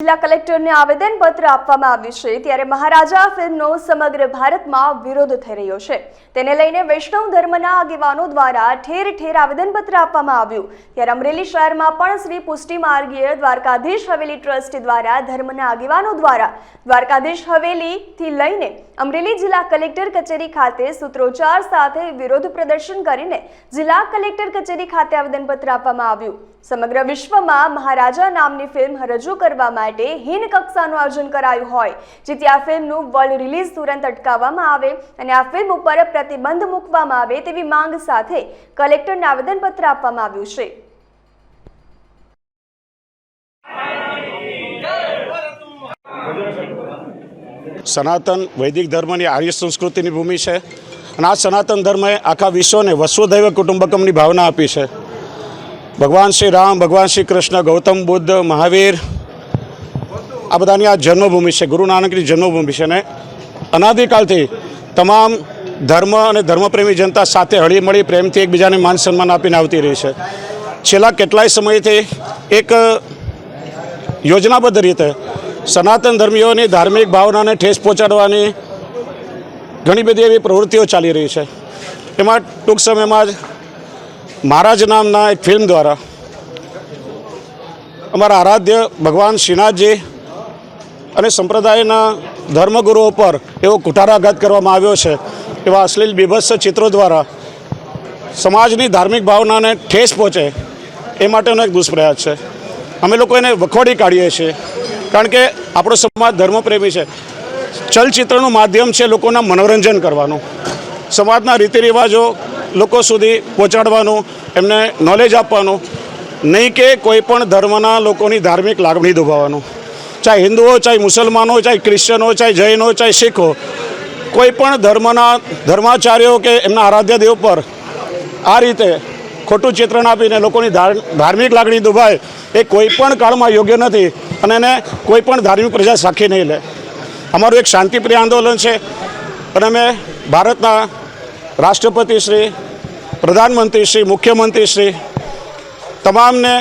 જિલ્લા કલેક્ટરને આવેદનપત્ર આપવામાં આવ્યું છે ત્યારે મહારાજા ફિલ્મનો સમગ્ર ભારતમાં વિરોધ થઈ રહ્યો છે. તેને લઈને વૈષ્ણવ ધર્મના આગેવાનો દ્વારા ઠેર ઠેર આવેદનપત્ર આપવામાં આવ્યું. ત્યારે અમરેલી શહેરમાં પણ શ્રી પુષ્ટિ માર્ગીય દ્વારકાધીશ હવેલી ટ્રસ્ટ દ્વારા ધર્મના આગેવાનો દ્વારા દ્વારકાધીશ હવેલીથી લઈને અમરેલી જિલ્લા કલેક્ટર કચેરી ખાતે સૂત્રોચ્ચાર સાથે વિરોધ પ્રદર્શન કરીને જિલ્લા કલેક્ટર કચેરી ખાતે આવેદનપત્ર આપવામાં આવ્યું. સમગ્ર વિશ્વમાં મહારાજા નામની ફિલ્મ રજૂ કરવા માટે હીન કક્ષાનું આયોજન કરાયું હોય. જેથી આ ફિલ્મનું વર્લ્ડ રિલીઝ તુરંત અટકાવવામાં આવે અને આ ફિલ્મ ઉપર પ્રતિબંધ મૂકવામાં આવે તેવી માંગ સાથે કલેક્ટરને આવેદનપત્ર આપવામાં આવ્યું છે. સનાતન વૈદિક ધર્મની આર્ય સંસ્કૃતિની ભૂમિ છે અને આ સનાતન ધર્મએ આખા વિશ્વને વસુધૈવ કુટુંબકમની ભાવના આપી છે. ભગવાન શ્રી રામ, ભગવાન શ્રી કૃષ્ણ, ગૌતમ બુદ્ધ, મહાવીર આ બધાની આ જન્મભૂમિ છે. ગુરુ નાનકની જન્મભૂમિ છે અને અનાદિકાલથી તમામ ધર્મ અને ધર્મપ્રેમી જનતા સાથે હળીમળી પ્રેમથી એકબીજાને માન સન્માન આપીને આવતી રહી છે. છેલ્લા કેટલાય સમયથી એક યોજનાબદ્ધ રીતે સનાતન ધર્મીઓની ધાર્મિક ભાવનાને ઠેસ પહોંચાડવાની ઘણી બધી એવી પ્રવૃત્તિઓ ચાલી રહી છે. એમાં ટૂંક સમયમાં જ મહારાજ નામના એક ફિલ્મ દ્વારા અમારા આરાધ્ય ભગવાન શ્રીનાથજી અને સંપ્રદાયના ધર્મગુરુઓ પર એવો કુઠારાઘાત કરવામાં આવ્યો છે એવા અશ્લીલ બીભત્સ ચિત્રો દ્વારા સમાજની ધાર્મિક ભાવનાને ઠેસ પહોંચે એ માટેનો એક દુષ્પ્રયાસ છે. અમે લોકો એને વખોડી કાઢીએ છીએ કારણ કે આપણો સમાજ ધર્મપ્રેમી છે. ચલચિત્રનું માધ્યમ છે લોકોના મનોરંજન કરવાનું. સમાજના રીતિ રિવાજો લોકો સુધી પહોંચાડવાનું, એમને નોલેજ આપવાનું, નહીં કે કોઈ પણ ધર્મના લોકોની ધાર્મિક લાગણી દુભાવવાનું. ચાહે હિન્દુઓ ચાહે મુસલમાનો ચાહે ક્રિશ્ચનો ચાહે જૈનો ચાહે શીખો, કોઈ પણ ધર્મના ધર્માચાર્યો કે એમના આરાધ્ય દેવ પર આ રીતે ખોટું ચિત્રણ આપીને લોકોની ધાર્મિક લાગણી દુભાય એ કોઈ પણ કાળમાં યોગ્ય નથી અને એને કોઈ પણ ધાર્મિક પ્રજા સાખી નહીં લે. અમારું એક શાંતિપ્રિય આંદોલન છે અને અમે ભારતના રાષ્ટ્રપતિ શ્રી, પ્રધાનમંત્રી શ્રી, મુખ્યમંત્રી શ્રી, તમામને